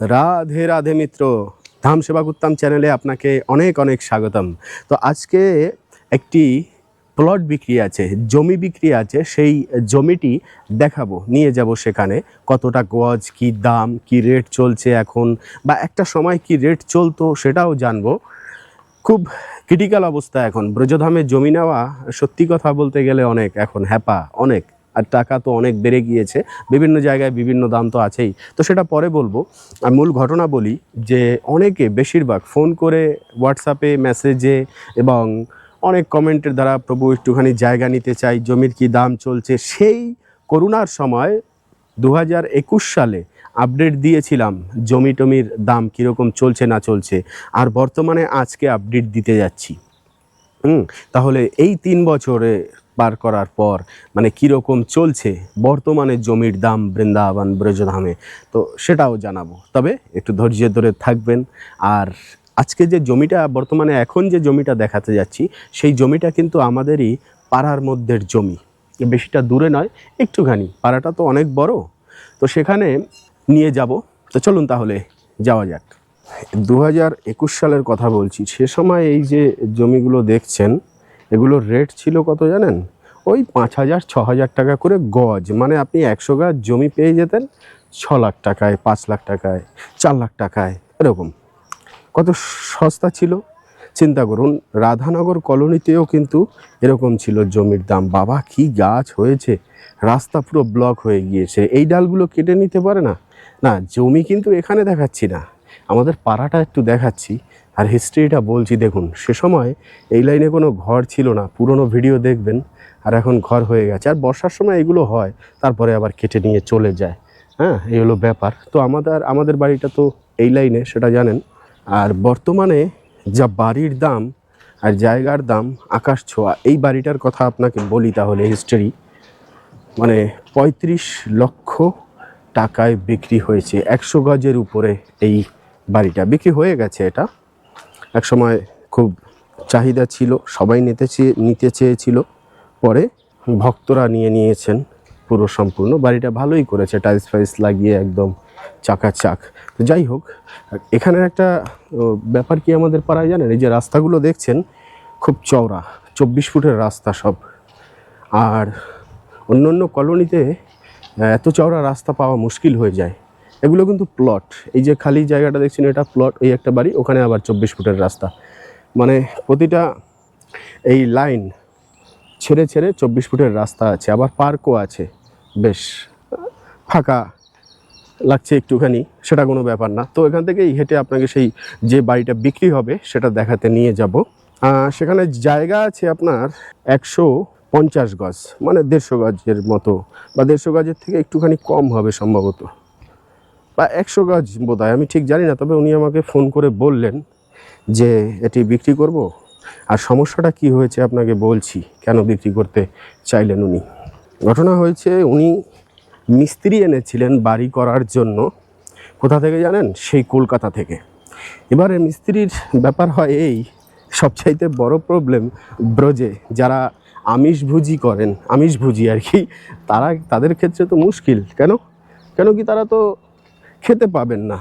রাধে রাধে মিত্র। ধাম সেবা করতাম চ্যানেলে আপনাকে অনেক অনেক স্বাগতম। তো আজকে একটি প্লট বিক্রি আছে, জমি বিক্রি আছে, সেই জমিটি দেখাবো, নিয়ে যাব সেখানে। কতটা গজ, কি দাম, কি রেট চলছে এখন, বা একটা সময় কি রেট চলতো সেটাও জানব। খুব ক্রিটিক্যাল অবস্থা এখন। ব্রজধামে জমি নেওয়া সত্যি কথা বলতে গেলে অনেক, এখন হ্যাপা অনেক। আর টাকা তো অনেক বেড়ে গিয়েছে, বিভিন্ন জায়গায় বিভিন্ন দাম তো আছেই। তো সেটা পরে বলব। আর মূল ঘটনা বলি যে অনেকে বেশিরভাগ ফোন করে হোয়াটসঅ্যাপে মেসেজে এবং অনেক কমেন্টের দ্বারা প্রভু একটুখানি জায়গা নিতে চাই, জমির কি দাম চলছে, সেই করোনার সময় দু সালে আপডেট দিয়েছিলাম জমি টমির দাম কীরকম চলছে না চলছে, আর বর্তমানে আজকে আপডেট দিতে যাচ্ছি। হুম, তাহলে এই তিন বছরে পার করার পর মানে কীরকম চলছে বর্তমানে জমির দাম বৃন্দাবন ব্রজধামে? তো সেটাও জানাব। তবে একটু ধৈর্য ধরে থাকবেন। আর আজকে যে জমিটা, বর্তমানে এখন যে জমিটা দেখাতে যাচ্ছি, সেই জমিটা কিন্তু আমাদেরই পাড়ার মধ্যের জমি। বেশিটা দূরে নয়, একটুখানি। পাড়াটা তো অনেক বড়। তো সেখানে নিয়ে যাব। তো চলুন তাহলে যাওয়া যাক। দু হাজার একুশ সালের কথা বলছি। সে সময় এই যে জমিগুলো দেখছেন এগুলোর রেট ছিল কত জানেন? ওই পাঁচ হাজার ছ হাজার টাকা করে গজ। মানে আপনি একশো গাছ জমি পেয়ে যেতেন ছ লাখ টাকায় পাঁচ লাখ টাকায় চার লাখ টাকায়, এরকম। কত সস্তা ছিল? চিন্তা করুন, রাধানগর কলোনিতেও কিন্তু এরকম ছিল জমির দাম। বাবা, কি গাছ হয়েছে! রাস্তা পুরো ব্লক হয়ে গিয়েছে। এই ডালগুলো কেটে নিতে পারে না? না, জমি কিন্তু এখানে দেখাচ্ছি না। আমাদের পাড়াটা একটু দেখাচ্ছি। আর হিস্ট্রিটা বলছি, দেখুন, সে সময় এই লাইনে কোনো ঘর ছিল না, পুরনো ভিডিও দেখবেন, আর এখন ঘর হয়ে গেছে। আর বর্ষার সময় এগুলো হয়, তারপরে আবার কেটে নিয়ে চলে যায়। হ্যাঁ এই হলো ব্যাপার। তো আমাদের আমাদের বাড়িটা তো এই লাইনে, সেটা জানেন। আর বর্তমানে যা বাড়ির দাম আর জায়গার দাম, আকাশ ছোঁয়া, এই বাড়িটার কথা আপনাকে বলি তাহলে হিস্টোরি মানে পঁয়ত্রিশ লক্ষ টাকায় বিক্রি হয়েছে, একশো গজের উপরে এই বাড়িটা। বিক্রি হয়ে গেছে এটা। একসময় খুব চাহিদা ছিল, সবাই নিতে চেয়ে নিতে চেয়েছিল। পরে ভক্তরা নিয়ে নিয়েছেন পুরো সম্পূর্ণ। বাড়িটা ভালোই করেছে, টাইলস ফাইলস লাগিয়ে একদম চাকাচাক তো যাই হোক, এখানের একটা ব্যাপার কি আমাদের পাড়ায় জানেন? এই যে রাস্তাগুলো দেখছেন, খুব চওড়া, চব্বিশ ফুটের রাস্তা সব। আর অন্য অন্য কলোনিতে এত চওড়া রাস্তা পাওয়া মুশকিল হয়ে যায়। এগুলো কিন্তু প্লট এই যে খালি জায়গাটা দেখছেন, এটা প্লট এই একটা বাড়ি, ওখানে আবার চব্বিশ ফুটের রাস্তা। মানে প্রতিটা এই লাইন ছেড়ে ছেড়ে চব্বিশ ফুটের রাস্তা আছে, আবার পার্কও আছে। বেশ, ফাঁকা লাগছে একটুখানি, সেটা কোনো ব্যাপার না। তো এখান থেকেই হেঁটে আপনাকে সেই যে বাড়িটা বিক্রি হবে, সেটা দেখাতে নিয়ে যাব। সেখানে জায়গা আছে আপনার একশো পঞ্চাশ গজ মানে দেড়শো গজের মতো, বা দেড়শো গজের থেকে একটুখানি কম হবে সম্ভবত। বা একশো গাছ বোধ আমি ঠিক জানি না, তবে উনি আমাকে ফোন করে বললেন যে এটি বিক্রি করব। আর সমস্যাটা কি হয়েছে আপনাকে বলছি, কেন বিক্রি করতে চাইলেন উনি? ঘটনা হয়েছে, উনি মিস্ত্রি এনেছিলেন বাড়ি করার জন্য। কোথা থেকে জানেন? সেই কলকাতা থেকে। এবারে মিস্ত্রির ব্যাপার হয় এই, সবচাইতে বড় প্রবলেম ব্রজে যারা আমিষভুজি করেন আমিষভুজি আর কি, তারা, তাদের ক্ষেত্রে তো মুশকিল। কেন? কেন কি তারা তো খেতে পাবেন না।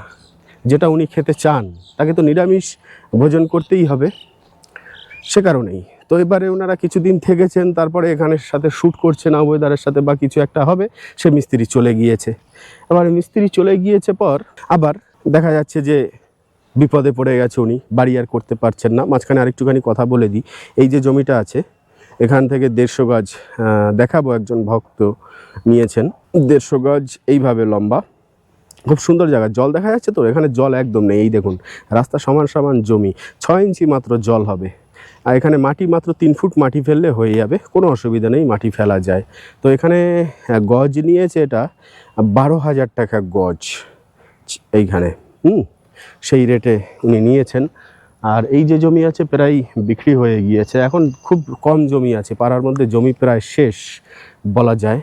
যেটা উনি খেতে চান তাকে তো নিরামিষ ভোজন করতেই হবে। সে কারণেই। তো এবারে ওনারা কিছুদিন থেকেছেন তারপরে এখানের সাথে শ্যুট করছেন ওয়েদারের সাথে বা কিছু একটা হবে সে মিস্ত্রি চলে গিয়েছে। এবার মিস্ত্রি চলে গিয়েছে পর আবার দেখা যাচ্ছে যে বিপদে পড়ে গেছে উনি বাড়ি আর করতে পারছেন না। মাঝখানে আরেকটুখানি কথা বলে দিই। এই যে জমিটা আছে এখান থেকে দেড়শো আহ, দেখাবো একজন ভক্ত নিয়েছেন। দেড়শো গজ এইভাবে লম্বা। খুব সুন্দর জায়গা। জল দেখা যাচ্ছে তো? এখানে জল একদম নেই। এই দেখুন, রাস্তা সমান সমান জমি। ছয় ইঞ্চি মাত্র জল হবে। আর এখানে মাটি মাত্র তিন ফুট মাটি ফেললে হয়ে যাবে। কোনো অসুবিধা নেই, মাটি ফেলা যায়। তো এখানে গজ নিয়েছে এটা। বারো হাজার টাকা গজ। এইখানে। হুম, সেই রেটে উনি নিয়েছেন। আর এই যে জমি আছে, প্রায় বিক্রি হয়ে গিয়েছে। এখন খুব কম জমি আছে। পাড়ার মধ্যে জমি প্রায় শেষ, বলা যায়।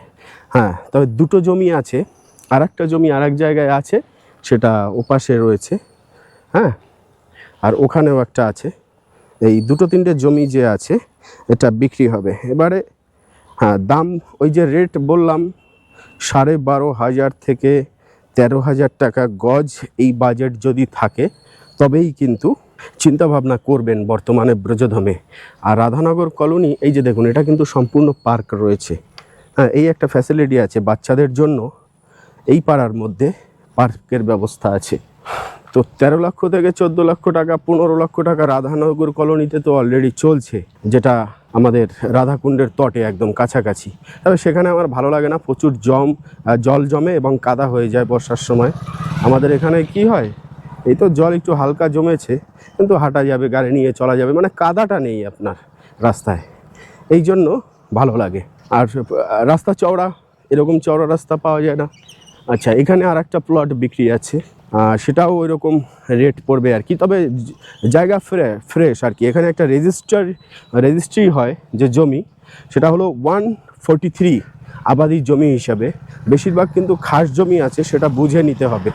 হ্যাঁ তবে দুটো জমি আছে। আর একটা জমি আর এক জায়গায় আছে, সেটা ওপাশে রয়েছে হ্যাঁ? আর ওখানেও একটা আছে। এই দুটো তিনটে জমি যে আছে, এটা বিক্রি হবে। এবারে হ্যাঁ দাম, ওই যে রেট বললাম, সাড়ে বারো হাজার থেকে তেরো হাজার টাকা গজ এই বাজেট যদি থাকে, তবেই কিন্তু চিন্তা ভাবনা করবেন বর্তমানে ব্রজধামে। আর রাধানগর কলোনি, এই যে দেখুন, এটা কিন্তু সম্পূর্ণ পার্ক রয়েছে। হ্যাঁ এই একটা ফ্যাসিলিটি আছে বাচ্চাদের জন্য। এই পাড়ার মধ্যে পার্কের ব্যবস্থা আছে। তো তেরো লক্ষ থেকে চোদ্দ লক্ষ টাকা, পনেরো লক্ষ টাকা রাধানগর কলোনিতে তো অলরেডি চলছে, যেটা আমাদের রাধাকুণ্ডের তটে একদম কাছাকাছি। তবে সেখানে আমার ভালো লাগে না, প্রচুর জম জল জমে এবং কাদা হয়ে যায় বর্ষার সময়। আমাদের এখানে কি হয়, এই তো জল একটু হালকা জমেছে, কিন্তু হাঁটা যাবে, গাড়ি নিয়ে চলা যাবে মানে কাদাটা নেই আপনার রাস্তায়। এই জন্য ভালো লাগে। আর রাস্তা চওড়া, এরকম চওড়া রাস্তা পাওয়া যায় না। আচ্ছা এখানে আর একটা প্লট বিক্রি আছে। সেটাও ওই রকম রেট পড়বে আর কি। তবে জায়গা ফ্রে ফ্রেশ আর কি। এখানে একটা রেজিস্টার রেজিস্ট্রি হয় যে জমি, সেটা হলো ওয়ান ফোরটি থ্রি আবাদি জমি হিসাবে। বেশিরভাগ কিন্তু খাস জমি আছে, সেটা বুঝে নিতে হবে।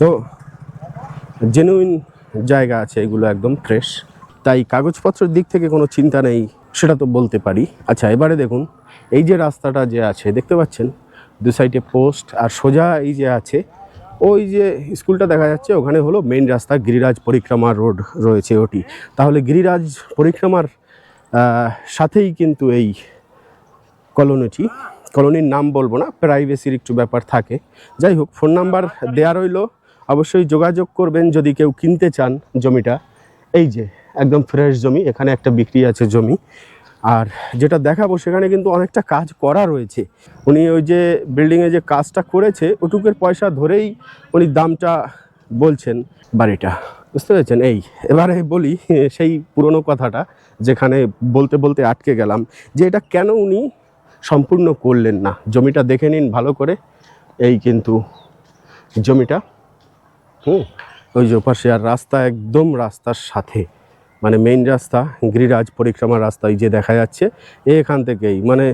তো জেনুইন জায়গা আছে, এগুলো একদম ফ্রেশ তাই কাগজপত্রের দিক থেকে কোনো চিন্তা নেই, সেটা তো বলতে পারি। আচ্ছা এবারে দেখুন এই যে রাস্তাটা যে আছে, দেখতে পাচ্ছেন? দু সাইডে পোস্ট আর সোজা এই যে আছে, ওই যে স্কুলটা দেখা যাচ্ছে, ওখানে হলো মেন রাস্তা গিরিরাজ পরিক্রমা রোড রয়েছে ওটি। তাহলে গিরিরাজ পরিক্রমার সাথেই কিন্তু এই কলোনিটি। কলোনির নাম বলব না প্রাইভেসির একটু ব্যাপার থাকে। যাই হোক ফোন নাম্বার দেয়া রইল। অবশ্যই যোগাযোগ করবেন যদি কেউ কিনতে চান জমিটা। এই যে, একদম ফ্রেশ জমি, এখানে একটা বিক্রি আছে জমি। আর যেটা দেখাবো সেখানে কিন্তু অনেকটা কাজ করা রয়েছে। উনি ওই যে বিল্ডিংয়ে যে কাজটা করেছে, ওটুকের পয়সা ধরেই উনি দামটা বলছেন বাড়িটা। বুঝতে পেরেছেন? এই, এবারে বলি সেই পুরনো কথাটা যেখানে বলতে বলতে আটকে গেলাম যে এটা কেন উনি সম্পূর্ণ করলেন না? জমিটা দেখে নিন ভালো করে। এই কিন্তু জমিটা। হুম, ওই যে ওপাশে আর রাস্তা, একদম রাস্তার সাথে। মানে মেইন রাস্তা, গিরিরাজ পরিক্রমার রাস্তা, এই যে দেখা যাচ্ছে, এখান থেকেই মানে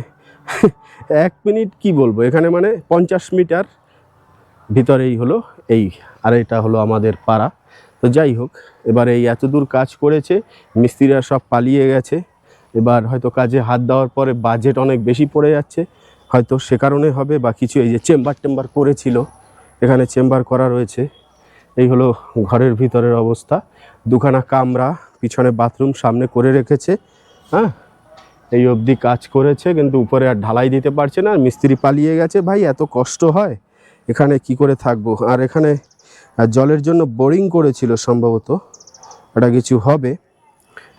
এক মিনিট কি বলব, এখানে মানে পঞ্চাশ মিটার ভিতরেই হলো এই, আর এটা হলো আমাদের পাড়া। তো যাই হোক, এবার এই এত দূর কাজ করেছে, মিস্ত্রিরা সব পালিয়ে গেছে, এবার হয়তো কাজে হাত দেওয়ার পরে বাজেট অনেক বেশি পড়ে যাচ্ছে, হয়তো সে কারণে হবে বা কিছু, এই যে চেম্বার টেম্বার করেছিল, এখানে চেম্বার করা রয়েছে, এই হলো ঘরের ভিতরের অবস্থা, দুখানা কামরা পিছনে বাথরুম সামনে করে রেখেছে হ্যাঁ? এই অবধি কাজ করেছে, কিন্তু উপরে আর ঢালাই দিতে পারছে না, আর মিস্ত্রি পালিয়ে গেছে। ভাই, এত কষ্ট হয়? এখানে কি করে থাকব? আর এখানে জলের জন্য বোরিং করেছিল সম্ভবত। ওটা কিছু হবে।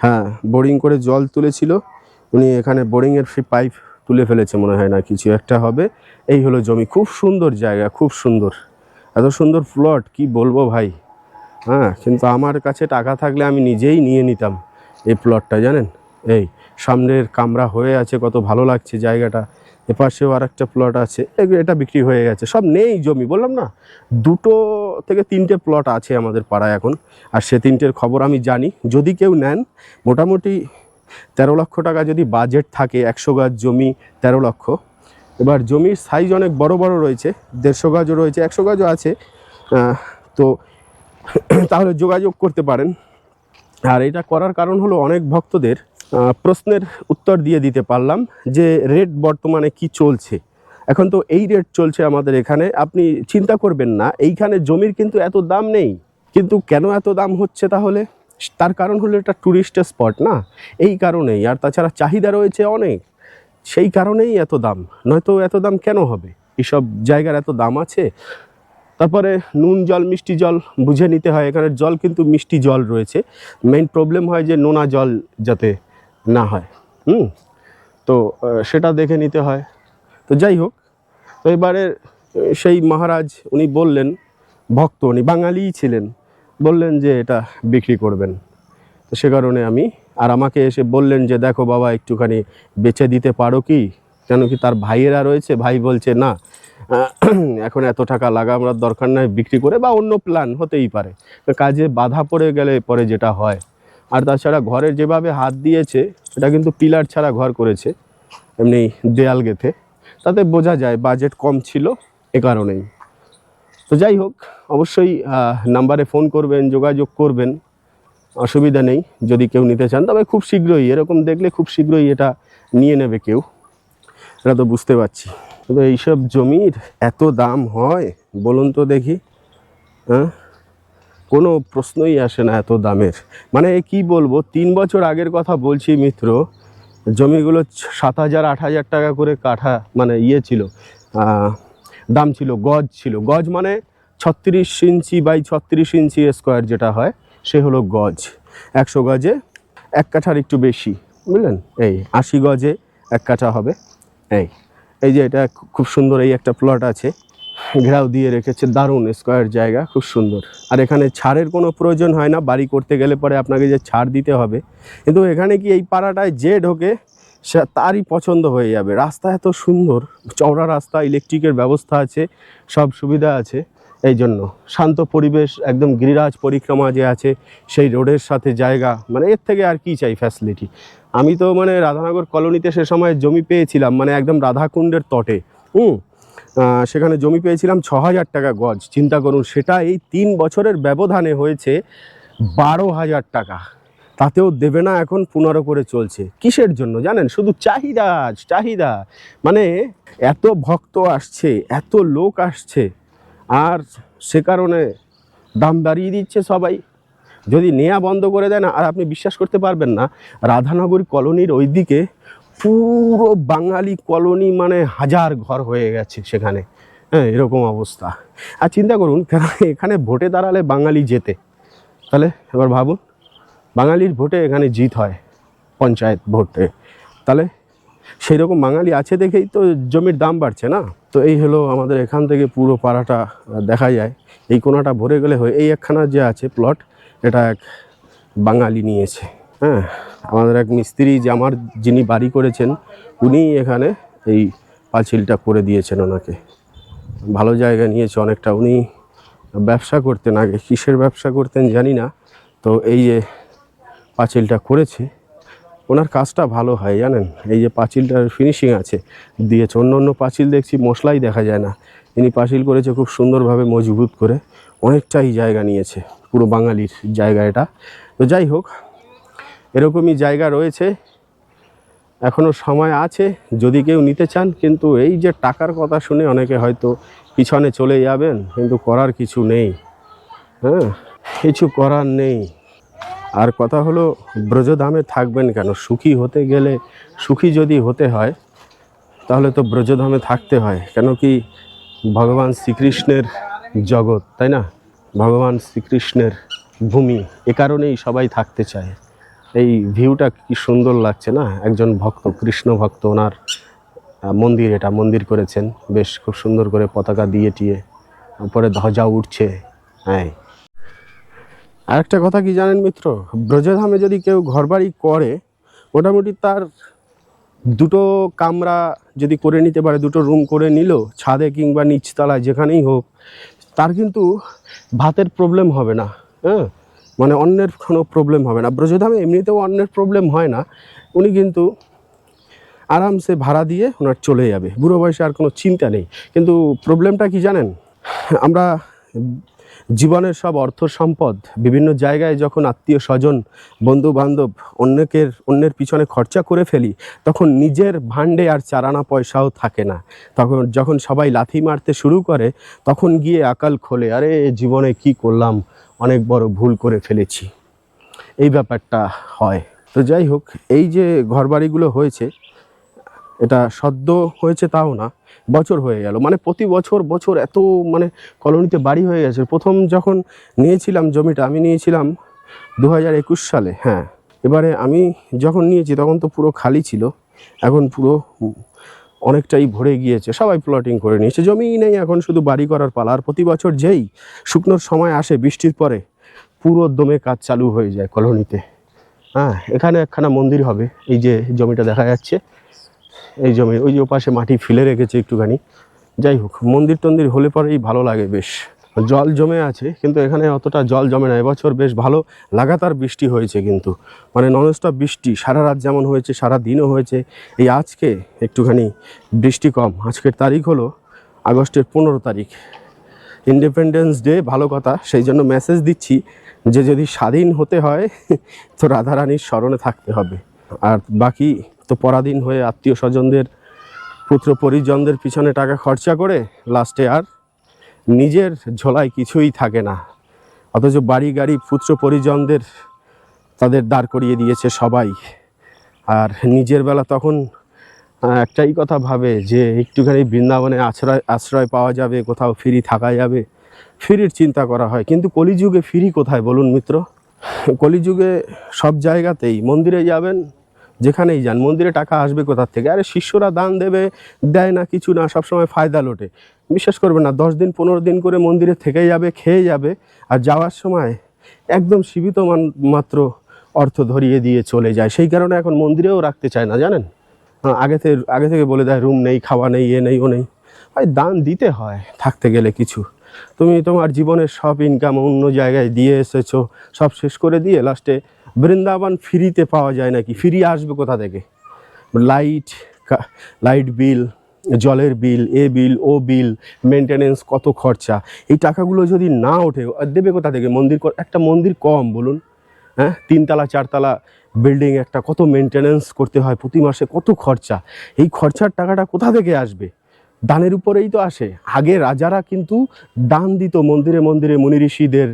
হ্যাঁ বোরিং করে জল তুলেছিল। উনি এখানে বোরিংয়ের ফ্রি পাইপ তুলে ফেলেছে মনে হয় না, কিছু একটা হবে। এই হলো জমি। খুব সুন্দর জায়গা, খুব সুন্দর। এত সুন্দর প্লট, কি বলব ভাই? হ্যাঁ কিন্তু আমার কাছে টাকা থাকলে আমি নিজেই নিয়ে নিতাম এই প্লটটা জানেন? এই সামনের কামরা হয়ে আছে, কত ভালো লাগছে জায়গাটা। এপাশেও আর একটা প্লট আছে এটা বিক্রি হয়ে গেছে, সব নেই জমি, বললাম না? দুটো থেকে তিনটে প্লট আছে আমাদের পাড়ায় এখন, আর সে তিনটের খবর আমি জানি। যদি কেউ নেন, মোটামুটি তেরো লক্ষ টাকা যদি বাজেট থাকে, একশো গাছ জমি তেরো লক্ষ। এবার জমির সাইজ অনেক বড় বড় রয়েছে, দেড়শো গাছও রয়েছে, একশো গাছও আছে। তো তাহলে যোগাযোগ করতে পারেন। আর এটা করার কারণ হলো অনেক ভক্তদের প্রশ্নের উত্তর দিয়ে দিতে পারলাম যে রেট বর্তমানে কি চলছে। এখন তো এই রেট চলছে আমাদের এখানে। আপনি চিন্তা করবেন না, এইখানে জমির কিন্তু এত দাম নেই। কিন্তু কেন এত দাম হচ্ছে তাহলে? তার কারণ হলো এটা ট্যুরিস্ট স্পট না। এই কারণেই। আর তাছাড়া চাহিদা রয়েছে অনেক। সেই কারণেই এত দাম। নয়তো এত দাম কেন হবে? এসব জায়গার এত দাম আছে। তারপরে নুন জল, মিষ্টি জল বুঝে নিতে হয়। এখানে জল কিন্তু মিষ্টি জল রয়েছে। মেইন প্রবলেম হয় যে নোনা জল যাতে না হয়। হুম? তো সেটা দেখে নিতে হয়। তো যাই হোক, তো এবারে সেই মহারাজ উনি বললেন, ভক্ত উনি, বাঙালিই ছিলেন, বললেন যে এটা বিক্রি করবেন। তো সে কারণে আমি, আর আমাকে এসে বললেন যে, দেখো বাবা, একটুখানি বেচে দিতে পারো কি? কেন কি তার ভাইয়েরা রয়েছে? ভাই বলছে, না এখন এত টাকা লাগা আমরা দরকার নাই, বিক্রি করে বা অন্য প্ল্যান হতেই পারে। কাজে বাধা পড়ে গেলে পরে যেটা হয়। আর তাছাড়া ঘরের যেভাবে হাত দিয়েছে এটা কিন্তু পিলার ছাড়া ঘর করেছে, এমনি দেয়াল গেথে। তাতে বোঝা যায় বাজেট কম ছিল এ কারণেই। তো যাই হোক, অবশ্যই নাম্বারে ফোন করবেন, যোগাযোগ করবেন। অসুবিধা নেই, যদি কেউ নিতে চান, তবে খুব শীঘ্রই, এরকম দেখলে খুব শীঘ্রই এটা নিয়ে নেবে কেউ। এটা তো বুঝতে পারছি। কিন্তু এইসব জমির এত দাম হয়? বলুন তো দেখি। হ্যাঁ? কোনো প্রশ্নই আসে না এত দামের। মানে কি বলব? তিন বছর আগের কথা বলছি মিত্র। জমিগুলো সাত হাজার, আট হাজার টাকা করে কাঠা মানে ইয়ে ছিল দাম ছিল, গজ ছিল। গজ মানে ছত্রিশ ইঞ্চি বাই ছত্রিশ ইঞ্চি স্কোয়ার যেটা হয়, সে হলো গজ। একশো গজে এক কাঠার একটু বেশি, বুঝলেন? এই আশি গজে এক কাঠা হবে। এই এই যে এটা খুব সুন্দর এই একটা প্লট আছে। ঘেরাও দিয়ে রেখেছে, দারুণ স্কোয়ার জায়গা, খুব সুন্দর। আর এখানে ছাড়ের কোনো প্রয়োজন হয় না, বাড়ি করতে গেলে পরে আপনাকে যে ছাড় দিতে হবে। কিন্তু এখানে কি এই পাড়াটায় যে ঢোকে, সে তারই পছন্দ হয়ে যাবে। রাস্তা এত সুন্দর, চওড়া রাস্তা ইলেকট্রিকের ব্যবস্থা আছে, সব সুবিধা আছে। এই জন্য শান্ত পরিবেশ, একদম গিরিরাজ পরিক্রমা যে আছে, সেই রোডের সাথে জায়গা মানে এর থেকে আর কি চাই ফ্যাসিলিটি আমি তো মানে রাধানগর কলোনিতে সে সময় জমি পেয়েছিলাম মানে একদম রাধাকুণ্ডের তটে। হুম? সেখানে জমি পেয়েছিলাম ছ হাজার টাকা গজ, চিন্তা করুন, সেটা এই তিন বছরের ব্যবধানে হয়েছে বারো হাজার টাকা। তাতেও দেবে না এখন পনেরো করে চলছে। কিসের জন্য জানেন? শুধু চাহিদা চাহিদা। মানে এত ভক্ত আসছে, এত লোক আসছে। আর সে কারণে দাম বাড়িয়ে দিচ্ছে সবাই। যদি নেয়া বন্ধ করে দেয় না আর আপনি বিশ্বাস করতে পারবেন না, রাধানগরী কলোনির ওই দিকে পুরো বাঙালি কলোনি মানে হাজার ঘর হয়ে গেছে সেখানে। হ্যাঁ এরকম অবস্থা। আর চিন্তা করুন, কেন এখানে ভোটে দাঁড়ালে বাঙালি জেতে? তাহলে এবার ভাবুন, বাঙালির ভোটে এখানে জিত হয়, পঞ্চায়েত ভোটে। তাহলে সেই রকম বাঙালি আছে দেখেই তো জমির দাম বাড়ছে না? তো এই হলো আমাদের এখান থেকে পুরো পাড়াটা দেখা যায়। এই কোনাটা ভরে গেলে হয়, এই একখানা যে আছে প্লট এটা এক বাঙালি নিয়েছে। হ্যাঁ আমাদের এক মিস্ত্রি যে আমার যিনি বাড়ি করেছেন উনি এখানে এই পাঁচিলটা করে দিয়েছেন ওনাকে। ভালো জায়গা নিয়েছে অনেকটা। উনি ব্যবসা করতেন আগে, কিসের ব্যবসা করতেন জানি না। তো এই যে পাঁচিলটা করেছে ওনার কাজটা ভালো হয়, জানেন? এই যে পাঁচিলটার ফিনিশিং আছে, দিয়েছে। অন্য অন্য পাঁচিল দেখছি, মশলাই দেখা যায় না। ইনি পাঁচিল করেছে খুব সুন্দরভাবে মজবুত করে, অনেকটাই জায়গা নিয়েছে, পুরো বাঙালির জায়গা এটা। তো যাই হোক, এরকমই জায়গা রয়েছে এখনও সময় আছে, যদি কেউ নিতে চান, কিন্তু এই যে টাকার কথা শুনে অনেকে হয়তো পিছনে চলে যাবেন, কিন্তু করার কিছু নেই। হ্যাঁ কিছু করার নেই। আর কথা হলো, ব্রজধামে থাকবেন কেন? সুখী হতে গেলে সুখী যদি হতে হয়, তাহলে তো ব্রজধামে থাকতে হয়। কেন কি ভগবান শ্রীকৃষ্ণের জগৎ, তাই না? ভগবান শ্রীকৃষ্ণের ভূমি, এ কারণেই সবাই থাকতে চায়। এই ভিউটা কি সুন্দর লাগছে না? একজন ভক্ত, কৃষ্ণ ভক্ত, ওনার মন্দির এটা, মন্দির করেছেন। বেশ খুব সুন্দর করে পতাকা দিয়ে টিয়ে, উপরে ধ্বজা উঠছে। হ্যাঁ আরেকটা কথা কি জানেন মিত্র? ব্রজধামে যদি কেউ ঘরবাড়ি করে, মোটামুটি তার দুটো কামরা যদি করে নিতে পারে, দুটো রুম করে নিল, ছাদে কিংবা নিচতলায় যেখানেই হোক, তার কিন্তু ভাতের প্রবলেম হবে না হ্যাঁ? মানে অন্যের কোনো প্রবলেম হবে না। ব্রজধামে এমনিতেও অন্যের প্রবলেম হয় না, উনি কিন্তু আরামসে ভাড়া দিয়ে ওনার চলে যাবে। বুড়ো বয়সে আর কোনো চিন্তা নেই। কিন্তু প্রবলেমটা কি জানেন? আমরা জীবনের সব অর্থ সম্পদ বিভিন্ন জায়গায় যখন আত্মীয় স্বজন বন্ধু বান্ধব অন্যকের, অন্যের পিছনে খরচা করে ফেলি, তখন নিজের ভাণ্ডে আর চারানা পয়সাও থাকে না। তখন যখন সবাই লাথি মারতে শুরু করে, তখন গিয়ে আকাল খোলে, আরে, জীবনে কি করলাম? অনেক বড় ভুল করে ফেলেছি। এই ব্যাপারটা হয়। তো যাই হোক, এই যে ঘরবাড়িগুলো হয়েছে এটা সদ্য হয়েছে তাও না, বছর হয়ে গেল। মানে প্রতি বছর বছর এত মানে কলোনিতে বাড়ি হয়ে গেছে। প্রথম যখন নিয়েছিলাম জমিটা, আমি নিয়েছিলাম দু হাজার একুশ সালে হ্যাঁ। এবারে আমি যখন নিয়েছি, তখন তো পুরো খালি ছিল। এখন পুরো অনেকটাই ভরে গিয়েছে। সবাই প্লটিং করে নিয়েছে। জমিই নেই এখন, শুধু বাড়ি করার পালা। আর প্রতি বছর যেই শুকনোর সময় আসে বৃষ্টির পরে, পুরো দমে কাজ চালু হয়ে যায় কলোনিতে। হ্যাঁ এখানে একখানা মন্দির হবে। এই যে জমিটা দেখা যাচ্ছে। এই জমি, ওই যে ওপাশে মাটি ফেলে রেখেছে একটুখানি। যাই হোক, মন্দির টন্দির হলে পরেই ভালো লাগে বেশ। জল জমে আছে, কিন্তু এখানে অতটা জল জমে না। এবছর বেশ ভালো লাগাতার বৃষ্টি হয়েছে কিন্তু। মানে ননস্টপ বৃষ্টি, সারা রাত যেমন হয়েছে, সারা দিনও হয়েছে। এই আজকে একটুখানি বৃষ্টি কম। আজকের তারিখ হলো আগস্টের পনেরো তারিখ। ইন্ডিপেন্ডেন্স ডে ভালো কথা। সেই জন্য মেসেজ দিচ্ছি যে যদি স্বাধীন হতে হয়, তো রাধারানীর স্মরণে থাকতে হবে। আর বাকি পরাধীন হয়ে আত্মীয় স্বজনদের পুত্র পরিজনদের পিছনে টাকা খরচা করে লাস্টে আর নিজের ঝোলায় কিছুই থাকে না। অথচ বাড়ি, গাড়ি পুত্র পরিজনদের তাদের দাঁড় করিয়ে দিয়েছে সবাই। আর নিজের বেলা তখন একটাই কথা ভাবে যে একটুখানি বৃন্দাবনে আশ্রয় আশ্রয় পাওয়া যাবে, কোথাও ফ্রি থাকা যাবে, ফ্রির চিন্তা করা হয়। কিন্তু কলিযুগে ফ্রি কোথায় বলুন মিত্র? কলিযুগে সব জায়গাতেই মন্দিরে যাবেন যেখানেই যান মন্দিরে টাকা আসবে কোথার থেকে? আরে শিষ্যরা দান দেবে দেয় না কিছু না সবসময় ফায়দা লোটে। বিশ্বাস করবে না দশ দিন পনেরো দিন করে মন্দিরে থেকে যাবে খেয়ে যাবে আর যাওয়ার সময় একদম সীমিত মান- মাত্র অর্থ ধরিয়ে দিয়ে চলে যায়। সেই কারণে এখন মন্দিরেও রাখতে চায় না জানেন? হ্যাঁ, আগে থেকে আগে থেকে বলে দেয় রুম নেই খাওয়া নেই এ নেই ও নেই। ভাই দান দিতে হয় থাকতে গেলে কিছু। তুমি তোমার জীবনের সব ইনকাম অন্য জায়গায় দিয়ে এসেছ সব শেষ করে দিয়ে লাস্টে বৃন্দাবন ফ্রিতে পাওয়া যায় নাকি? ফ্রি আসবে কোথা থেকে? লাইট লাইট বিল, জলের বিল, এ বিল, ও বিল মেনটেনেন্স কত খরচা? এই টাকাগুলো যদি না ওঠে দেবে কোথা থেকে? মন্দির একটা মন্দির কম, বলুন। হ্যাঁ তিনতলা, চারতলা বিল্ডিং একটা কত মেনটেনেন্স করতে হয় প্রতি মাসে, কত খরচা? এই খরচার টাকাটা কোথা থেকে আসবে? দানের উপরেই তো আসে। আগে রাজারা কিন্তু দান দিত মন্দিরে মন্দিরে মুনি ঋষিদের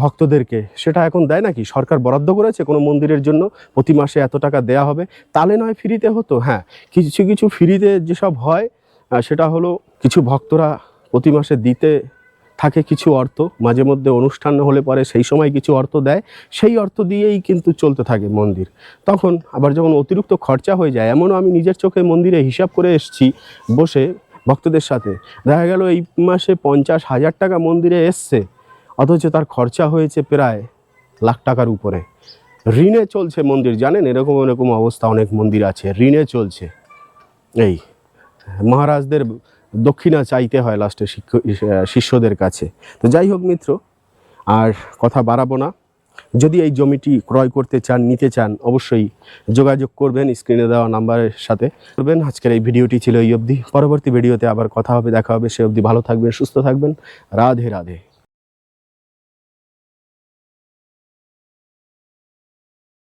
ভক্তদেরকে। সেটা এখন দেয় নাকি? সরকার বরাদ্দ করেছে কোনো মন্দিরের জন্য? প্রতি মাসে এত টাকা দেয়া হবে। তাহলে নয় ফ্রিতে হতো? হ্যাঁ কিছু কিছু ফ্রিতে যেসব হয় সেটা হলো কিছু ভক্তরা প্রতি মাসে দিতে থাকে কিছু অর্থ। মাঝে মধ্যে অনুষ্ঠান হলে পরে সেই সময় কিছু অর্থ দেয়। সেই অর্থ দিয়েই কিন্তু চলতে থাকে মন্দির। তখন আবার যখন অতিরিক্ত খরচা হয়ে যায়, এমনও আমি নিজের চোখে মন্দিরে হিসাব করে এসেছি, বসে ভক্তদের সাথে। দেখা গেল এই মাসে পঞ্চাশ হাজার টাকা মন্দিরে এসছে, অথচ তার খরচা হয়েছে প্রায় লাখ টাকার উপরে। ঋণে চলছে মন্দির, জানেন? এরকম এরকম অবস্থা অনেক মন্দির আছে, ঋণে চলছে। এই, মহারাজদের দক্ষিণা চাইতে হয় লাস্টে শিষ্যদের কাছে। তো যাই হোক মিত্র, আর কথা বাড়াবো না। যদি এই জমিটি ক্রয় করতে চান, নিতে চান, অবশ্যই যোগাযোগ করবেন স্ক্রিনে দেওয়া নাম্বারের সাথে করবেন। আজকের এই ভিডিওটি ছিল এই অবধি। পরবর্তী ভিডিওতে আবার কথা হবে, দেখা হবে। সে অবধি ভালো থাকবেন, সুস্থ থাকবেন। রাধে রাধে।